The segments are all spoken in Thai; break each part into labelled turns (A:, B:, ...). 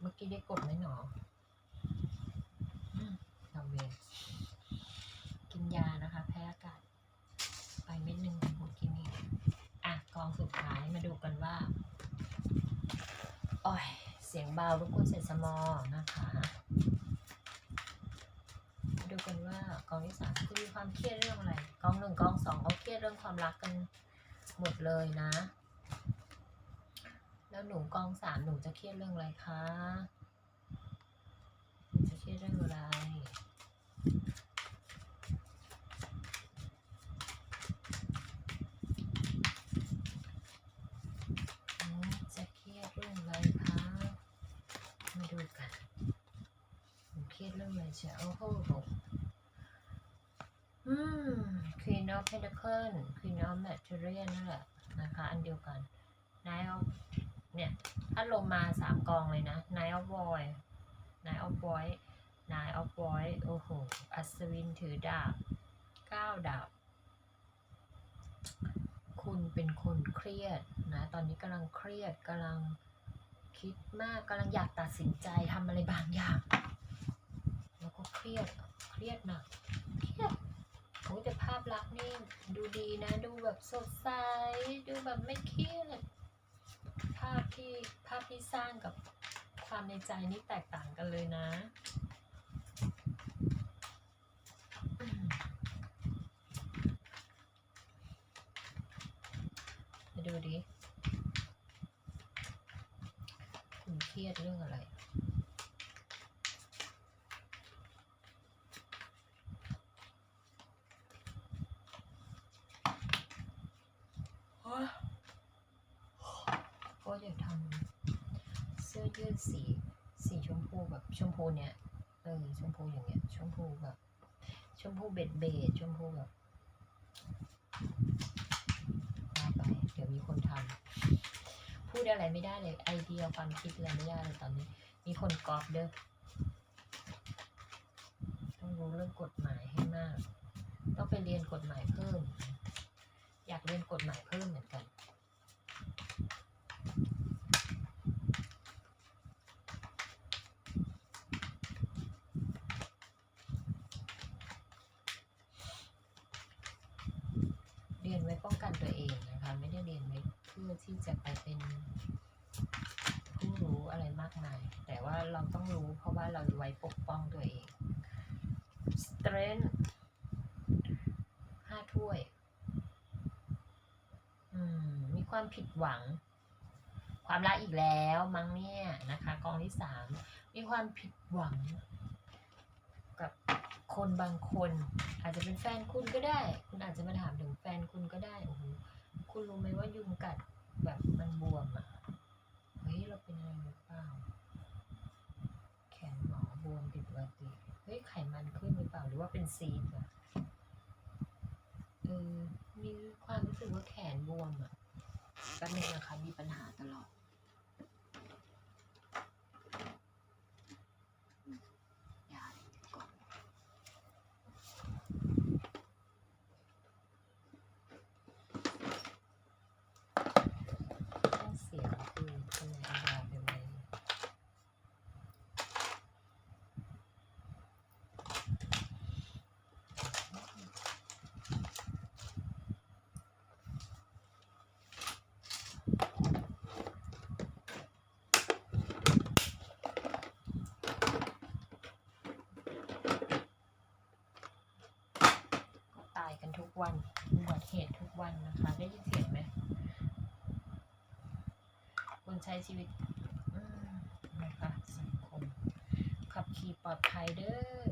A: เมื่อกี้ได้กดไหมหนออืมทำเวรกินยานะคะ แพ้อากาศ ไปเม็ดหนึ่งหมดกินอีกอะกองสุดท้ายมาดูกันว่าโอ้ยเสียงเบารบกวนเสียงสมอนะคะ มาดูกันว่ากองที่สามคุณมีความเครียดเรื่องอะไร กองหนึ่งกองสองเขาเครียดเรื่องความรักกันหมดเลยนะ แล้วหนูกองสามหนูจะเครียดเรื่องอะไรคะจะเครียดเรื่องอะไรจะเครียดเรื่องอะไรคะมาดูกันหนูเครียดเรื่องอะไรเชียวโอ้โหอืม Queen of Pentacle Queen of Material นั่นแหละนะคะ อันเดียวกัน Nine of เนี่ยถ้าลงมาสามกองเลยนะ Nine of Void Nine of Void Nine of Void โอ้โห อัศวินถือดาบเก้าดาบ คุณเป็นคนเครียดนะ ตอนนี้กำลังเครียดกำลังคิดมากกำลังอยากตัดสินใจทำอะไรบางอย่าง แล้วก็เครียด เครียดหนัก เครียดโอ้แต่ภาพลักษณ์นี่ดูดีนะ ดูแบบสดใส ดูแบบไม่เครียดาพที่ภาพที่สร้างกับความในใจนี่แตกต่างกันเลยนะ มาดูดิ คุณเครียดเรื่องอะไร ก็อยากทำเสื้อยืดสีสีชมพูแบบชมพูเนี้ยเออชมพูอย่างเงี้ยชมพูแบบชมพูเบ็ดเบดชมพูแบบว่าไปเดี๋ยวมีคนทำพูดอะไรไม่ได้เลยไอเดียความคิดอะไรไม่ได้เลยตอนนี้ มีคนกอบเด้อต้องรู้เรื่องกฎหมายให้มาก ต้องไปเรียนกฎหมายเพิ่ม อยากเรียนกฎหมายเพิ่มเหมือนกัน เรียนไว้ป้องกันตัวเองนะคะ ไม่ได้เรียนไว้เพื่อที่จะไปเป็นผู้รู้อะไรมากมาย แต่ว่า เราต้องรู้ เพราะว่าเราไว้ปกป้องตัวเอง strength ห้าถ้วย อืม มีความผิดหวัง ความรักอีกแล้วมั้งเนี่ยนะคะ กองที่สามมีความผิดหวัง กับคนบางคน อาจจะเป็นแฟนคุณก็ได้ คุณอาจจะมาถามถึงแฟนคุณก็ได้โอ้โหคุณรู้ไหมว่ายุงกัดแบบมันบวมอะเฮ้ยเราเป็นอะไรหรือเปล่า นหมอบวมผิดปกติ เฮ้ย ไขมันขึ้นหรือเปล่า หรือว่าเป็นซีดอะเออ มีความรู้สึกว่าแขนบวมอะแป๊บนึงนะคะมีปัญหาตลอด ยาก่อน ต้องเสียงคือเป็นไงยาเป็นไงก็ตายกัน ทุกวันอุบัติเหตุทุกวันนะคะ ได้ยินเสียงไหมคนใช้ชีวิตนะคะสังคมขับขี่ปลอดภัยเด้อ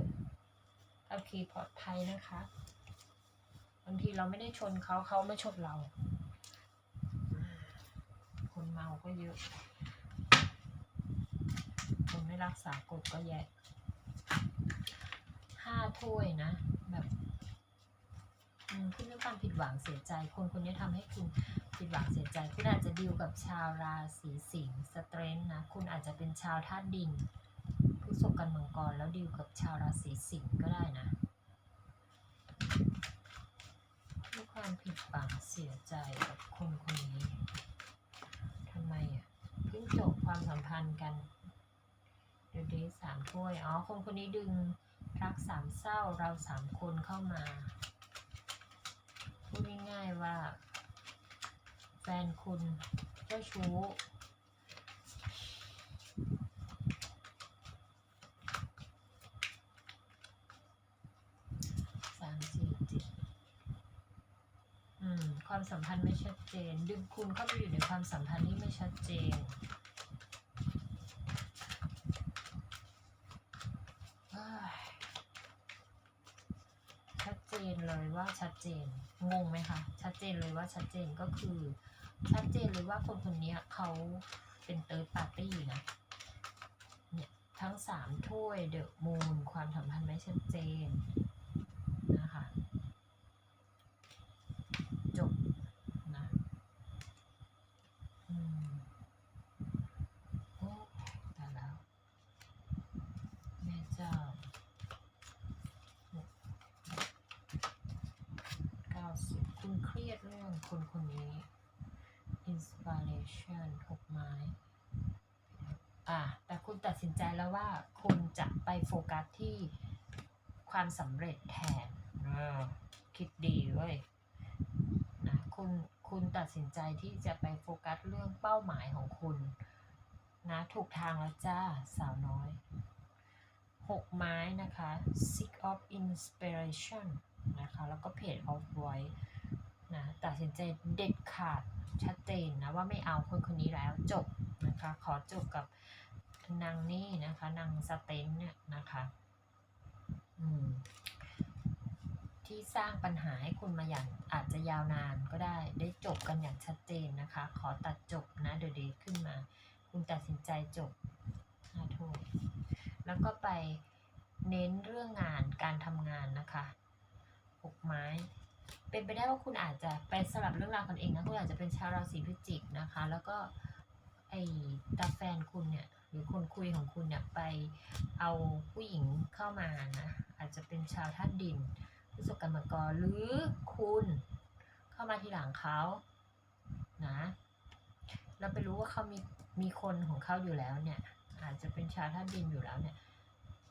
A: ขับขี่ปลอดภัยนะคะบางทีเราไม่ได้ชนเขาเขาไม่ชนเรา คนเมาก็เยอะ คนไม่รักษากฎก็แย่ห้าถ้วยนะแบบ คุณด้วยความผิดหวังเสียใจ คนคนนี้ทำให้คุณผิดหวังเสียใจ คุณอาจจะดีลกับชาวราศีสิงห์สเตรนท์นะ คุณอาจจะเป็นชาวธาตุดินผู้สกกันมังกรแล้วดีลกับชาวราศีสิงห์ก็ได้นะด้วยความผิดหวังเสียใจกับคนคนนี้ทำไมอะเพิ่งจบความสัมพันธ์กันเดี๋ยวดีสามถ้วยอ๋อคนคนนี้ดึงรักสามเศร้าเราสามคนเข้ามา ดง่ายๆว่า แฟนคุณเจ้าชู้สามสี่เจ็ดอืม ความสัมพันธ์ไม่ชัดเจน ดึงคุณเข้าไปอยู่ในความสัมพันธ์ที่ไม่ชัดเจนเอ้ยชัด เลยว่าชัดเจน งงไหมคะ ชัดเจนเลยว่าชัดเจนก็คือ ชัดเจนเลยว่าคนคนนี้เขาเป็นเติร์ดปาร์ตี้นะเนี่ยทั้งสามถ้วยเดอะมูนความสัมพันธ์ไม่ชัดเจน นะคะ จบนะอืมโอ้แต่แล้ว แม่เจ้าเก้าสิบคุณเครียดเรื่องคนคนนี้ inspiration หกไม้อะแต่คุณตัดสินใจแล้วว่าคุณจะไปโฟกัสที่ความสำเร็จแทนเออคิดดีเว้ยนะคุณคุณตัดสินใจที่จะไปโฟกัสเรื่องเป้าหมายของคุณนะถูกทางแล้วจ้า สาวน้อยหกไม้นะคะ seek of inspiration นะคะ แล้วก็ page of voice นะตัดสินใจเด็ดขาดชัดเจนนะว่าไม่เอาคนคนนี้แล้วจบนะคะขอจบกับนางนี่นะคะนางสเตนเนี่ยนะคะที่สร้างปัญหาให้คุณมาอย่างอาจจะยาวนานก็ได้ ได้จบกันอย่างชัดเจนนะคะ ขอตัดจบนะเดยวดีขึ้นมา คุณตัดสินใจจบห้าถ้วยแล้วก็ไปเน้นเรื่องงานการทำงานนะคะหกไม้ เป็นไปได้ว่าคุณอาจจะไปสลับเรื่องราวคนเองนะคุณอาจจะเป็นชาวราศีพิจิกนะคะ แล้วก็ไอ้ตาแฟนคุณเนี่ยหรือคนคุยของคุณเนี่ยไปเอาผู้หญิงเข้ามานะอาจจะเป็นชาวธาตุดินพฤษกรรมกรหรือคุณเข้ามาทีหลังเขานะแล้วไปรู้ว่าเขามีมีคนของเขาอยู่แล้วเนี่ย อาจจะเป็นชาวธาตุดินอยู่แล้วเนี่ย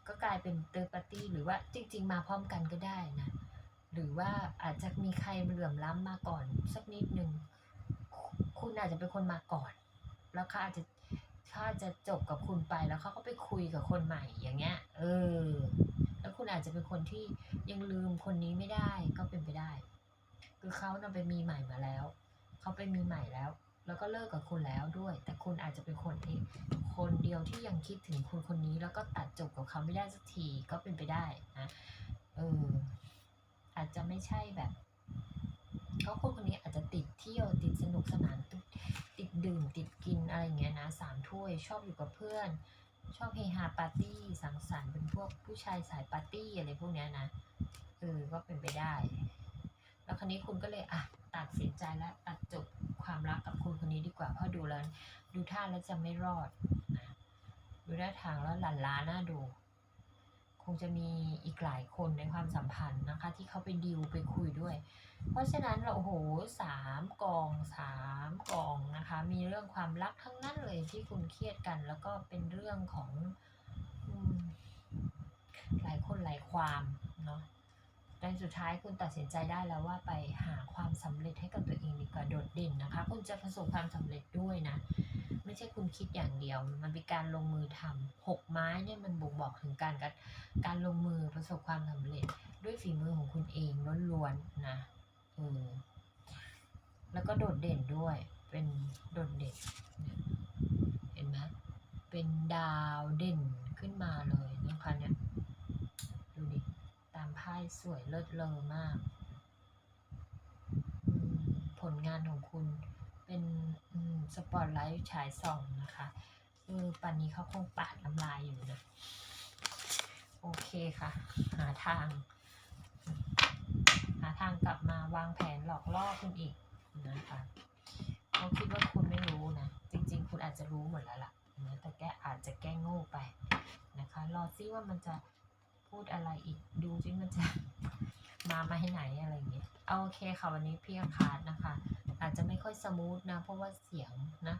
A: ก็กลายเป็นเตอร์ปาร์ตี้หรือว่าจริง ๆ มาพร้อมกันก็ได้นะ หรือว่าอาจจะมีใครเหลื่อมล้ำมาก่อนสักนิดหนึ่งคุณอาจจะเป็นคนมาก่อน แล้วเขาอาจจะเขาอาจจะจบกับคุณไปแล้วเขาก็ไปคุยกับคนใหม่อย่างเงี้ย เออ แล้วคุณอาจจะเป็นคนที่ยังลืมคนนี้ไม่ได้ก็เป็นไปได้ คือเขานำไปมีใหม่มาแล้วเขาไปมีใหม่แล้ว แล้วก็เลิกกับคุณแล้วด้วย แต่คุณอาจจะเป็นคนที่คนเดียวที่ยังคิดถึงคนคนนี้ แล้วก็ตัดจบกับเขาไม่ได้สักทีก็เป็นไปได้นะเออ อาจจะไม่ใช่แบบเขาคนคนนี้อาจจะติดเที่ยวติดสนุกสนานติดดื่มติดกินอะไรอย่างเงี้ยนะสามถ้วยชอบอยู่กับเพื่อน ชอบเฮฮาปาร์ตี้สังสรรค์เป็นพวกผู้ชายสายปาร์ตี้อะไรพวกเนี้ยนะเออก็เป็นไปได้ แล้วคราวนี้คุณก็เลยอะตัดสินใจแล้วตัดจบความรักกับคนคนนี้ดีกว่าเพราะดูแล้วดูท่าแล้วจะไม่รอดนะดูท่าทางแล้วหลั่นล้าน่าดู งจะมีอีกหลายคนในความสัมพันธ์นะคะ ที่เขาไปดิวไปคุยด้วย เพราะฉะนั้นเราโอ้โหสามกองสามกองนะคะ มีเรื่องความรักทั้งนั้นเลยที่คุณเครียดกัน แล้วก็เป็นเรื่องของหลายคนหลายความเนาะ แต่สุดท้ายคุณตัดสินใจได้แล้วว่าไปหาความสำเร็จให้กับตัวเองดีกว่าโดดเด่นนะคะ คุณจะประสบความสำเร็จด้วยนะ ไม่ใช่คุณคิดอย่างเดียว มันเป็นการลงมือทำหกไม้เนี่ยมันบ่งบอกถึงการการการลงมือประสบความสำเร็จ ด้วยฝีมือของคุณเองล้วนๆนะเออแล้วก็โดดเด่นด้วย เป็นโดดเด่น เห็นไหมเป็นดาวเด่นขึ้นมาเลยนะคะเนี่ย ดูดิ ไพ่สวยเลิศเลอมาก ผลงานของคุณเป็นสปอตไลท์ฉายส่องนะคะเออปันนี้เขาคงปาดน้ำลายอยู่นะ โอเคค่ะ หาทาง หาทางกลับมาวางแผนหลอกล่อคุณอีกนะคะเขาคิดว่าคุณไม่รู้นะ จริง ๆ คุณอาจจะรู้หมดแล้วล่ะนะแต่แกอาจจะแก้โง่ไปนะคะ รอซิว่ามันจะ พูดอะไรอีกดูซิมันจะมามาให้ไหนอะไรอย่างเงี้ยเอาโอเคค่ะวันนี้พี่อาคาร์ดนะคะ อาจจะไม่ค่อยสมูทนะ เพราะว่าเสียงนะ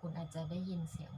A: คุณอาจจะได้ยินเสียง